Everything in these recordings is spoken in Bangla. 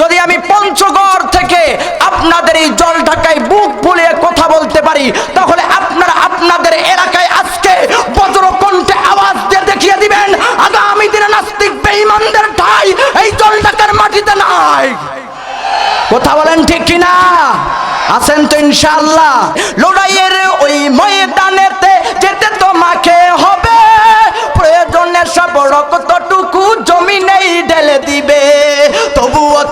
যদি আমি পঞ্চগড় থেকে আপনাদের এই জল ঢাকায় বুক ফুলিয়ে কথা বলতে পারি, তাহলে আপনারা আপনাদের এলাকায় আজকে বজ্র কণ্ঠে আওয়াজ দিয়ে দেখিয়ে দিবেন, আগামী দিনে নাস্তিক বেঈমানদের ঠাই এই জল ঢাকার মাটিতে নাই। কথা বলেন ঠিক কিনা? আছেন তো ইনশাআল্লাহ। লড়াইয়ের ওই ময়দানেতে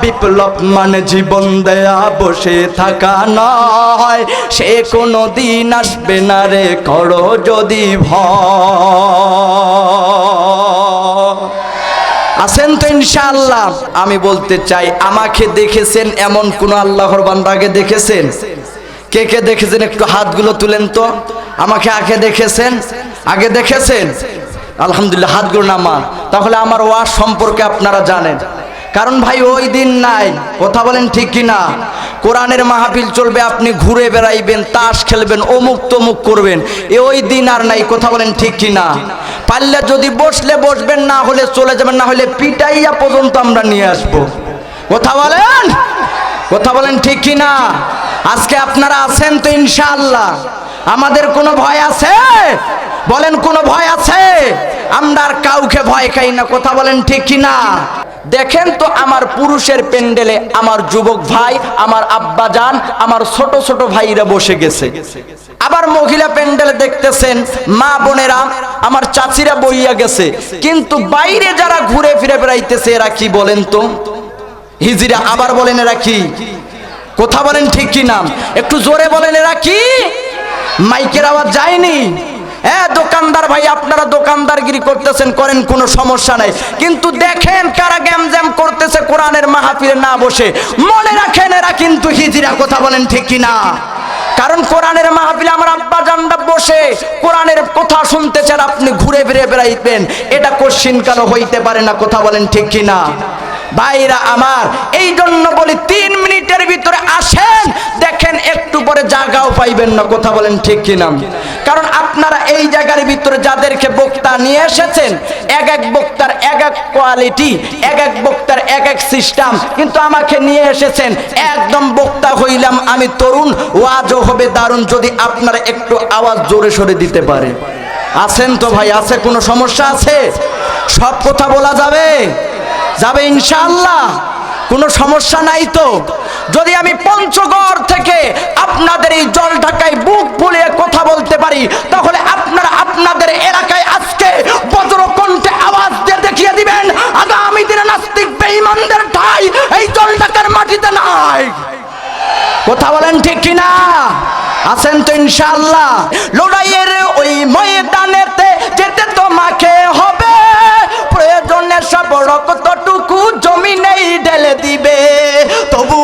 বিপ্লব মানে জীবন দেয়া, বসে থাকা নয়। সে কোনো দিন আসবে না রে, করো যদি ভয়। আছেন তো ইনশাআল্লাহ। আমি বলতে চাই, আমাকে দেখেছেন এমন কোন আল্লাহর বান্দাকে দেখেছেন? কে কে দেখেছেন? একটু হাতগুলো তুলেন তো। আমাকে আগে দেখেছেন? আগে দেখেছেন? আলহামদুলিল্লাহ, হাতগুলো নামান। তাহলে আমার ওয়াজ সম্পর্কে আপনারা জানেন। কারণ ভাই, ওই দিন নাই। কথা বলেন ঠিক কি না কোরআনের মাহফিল চলবে, আপনি ঘুরে বেড়াইবেন, তাস খেলবেন, অমুক তমুক করবেন। এ ওই দিন আর নাই, কথা বলেন ঠিক কি না পারলে যদি বসলে বসবেন, না হলে চলে যাবেন, না হলে পিটাইয়া পর্যন্ত আমরা নিয়ে আসব। কথা বলেন? কথা বলেন ঠিক কি না আজকে আপনারা আছেন তো ইনশাআল্লাহ। আমাদের কোনো ভয় আছে? বলেন কোনো ভয় আছে? আমরা আর কাউকে ভয় খাই না, কথা বলেন ঠিক কি না দেখেন তো আমার পুরুষের প্যান্ডেলে আমার যুবক ভাই, আমার আব্বা যান আমার ছোট ছোট ভাইরা বসে গেছে। আবার মহিলা প্যান্ডেলে দেখতেছেন, মা বোনেরা, আমার চাচিরা বইয়া গেছে। কিন্তু বাইরে যারা ঘুরে ফিরে বেড়াইতেছে, এরা কি বলেন তো? হিজিরা আবার বলেন এরা কি? কথা বলেন ঠিক কি নাম একটু জোরে বলেন এরা কি? মাইকের আওয়াজ যায়নি। হ্যাঁ দোকানদার ভাই, আপনারা দোকানদারগিরি করতেছেন, করেন, কোনো সমস্যা নাই। কিন্তু দেখেন কারা গ্যামজ্যাম করতেছে, কোরআনের মাহফিলে না বসে। মনে রাখেন, এরা কিন্তু হিজিরা কথা বলেন ঠিক কি না কারণ কোরআনের মাহফিলে আমার আব্বা জানরা বসে, কোরআনের কথা শুনতেছেন, আপনি ঘুরে ফিরে বেড়াইবেন এটা কোশ্চিন কেন হইতে পারে না, কথা বলেন ঠিক কি না ভাইরা আমার এই জন্য বলি, তিন মিনিটের ভিতরে আসেন, দেখেন একটু পরে জায়গাও পাইবেন না, কথা বলেন ঠিক কিনা? কারণ আপনারা এই জায়গার ভিতরে যাদেরকে বক্তা নিয়ে এসেছেন, এক এক বক্তার এক এক কোয়ালিটি, এক এক বক্তার এক এক সিস্টেম, কিন্তু আমাকে নিয়ে এসেছেন, একদম বক্তা হইলাম আমি তরুণ, ওয়াজও হবে দারুণ যদি আপনারা একটু আওয়াজ জোরে সরে দিতে পারে। আছেন তো ভাই, আছে, কোনো সমস্যা আছে? সব কথা বলা যাবে? যাবে ইনশাআল্লাহ। কোনো সমস্যা নাই তো? যদি আমি পঞ্চগড় থেকে আপনাদের এই জল ঢাকায় বুক ফুলিয়ে কথা বলতে পারি, তাহলে আপনারা আপনাদের এলাকায় আজকে বজ্র কণ্ঠে আওয়াজ দিয়ে দেখিয়ে দিবেন, আগামী দিনে নাস্তিক বেঈমানদের ঠাই এই জল ঢাকার মাটিতে নাই। কথা বলেন ঠিক কিনা? আছেন তো ইনশাআল্লাহ। লড়াইয়ের ওই ময়দানেতে যেতে তোমাকে হবে। প্রয়োজনে সব রক্তটুকু জমিনেই ঢেলে দিবে। তবুও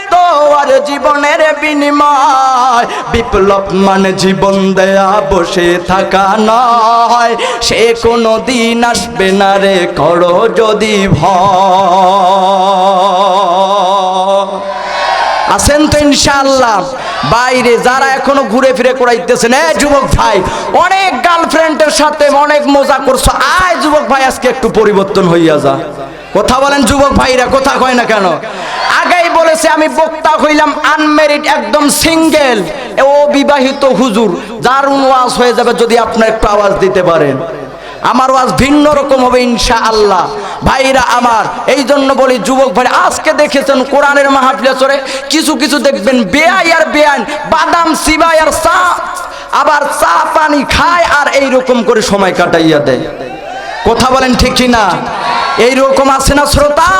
আর জীবনের বিনিময়। বিপ্লব মানে জীবন দেয়া, বসে থাকা নয়। সে কোনো দিন আসবে না রে, করো যদি ভয়। আছেন তো ইনশাআল্লাহ। বাইরে যারা এখনও ঘুরে ফিরে করাইতেছেন, এ যুবক ভাই, অনেক গার্লফ্রেন্ডের সাথে অনেক মজা করছ। আয় যুবক ভাই, আজকে একটু পরিবর্তন হইয়া যা। কথা বলেন যুবক ভাইরা, কথা কয় না কেন? আগেই বলেছে, আমি বক্তা হইলাম আনমেরিড একদম সিঙ্গেল ও বিবাহিত হুজুর, যার ওয়াজ হয়ে যাবে যদি আপনার একটু আওয়াজ দিতে পারেন। আমার ওয়াজ ভিন্ন রকম হবে ইনশা আল্লাহ ভাইরা আমার এই জন্য বলি যুবক ভাই, আজকে দেখেছেন কোরআনের মাহফিলে চড়ে কিছু কিছু দেখবেন বেআই আর বেআইন, বাদাম সিবাই আর চা, আবার চা পানি খায় আর এই রকম করে সময় কাটাইয়া দেয়। কথা বলেন ঠিক কি না এইরকম আছে না শ্রোতা?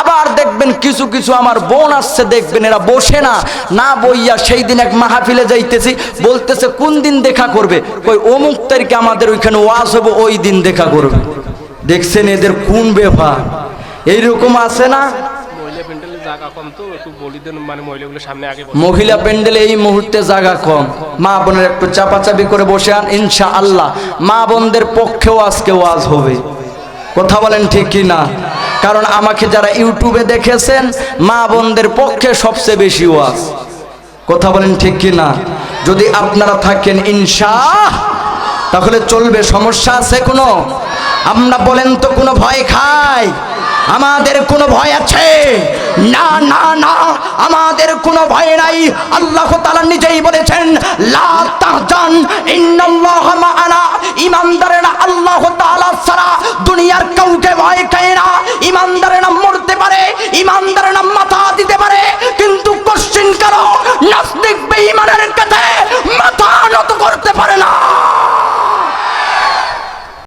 আবার দেখবেন কিছু কিছু আমার বোন আসছে দেখবেন এরা বসে না। না বইয়া সেই দিন এক মাহফিলে যাইতেছি বলতেছে কোন দিন দেখা করবে? কই অমুক তারিখে আমাদের ওইখানে ওয়াজ হবে ওই দিন দেখা করবে। দেখছেন এদের কোন ব্যাপার? এইরকম আছে না? মহিলা প্যান্ডেলে মানে এই মুহূর্তে জায়গা কম। মা বোনের একটু চাপাচাপি করে বসে আন ইনশা আল্লাহ মা বোনদের পক্ষেও আজকে ওয়াজ হবে। কথা বলেন ঠিক কি না কারণ আমাকে যারা ইউটিউবে দেখেছেন, মা বোনদের পক্ষে সবচেয়ে বেশি ওয়াজ। কথা বলেন ঠিক কি না যদি আপনারা থাকেন ইনশা তাহলে চলবে, সমস্যা আছে কোনো? আমরা বলেন তো, কোনো ভয় খাই? আমাদের কোনো ভয় আছে? না না না, আমাদের কোনো ভয় নাই। আল্লাহ তাআলা নিজেই বলেছেন, লা তাহজান, ইন্নাল্লাহ মাআনা। ইমানদারেরা আল্লাহ তাআলা ছাড়া দুনিয়ার কাউকে ভয় খায় না। ইমানদার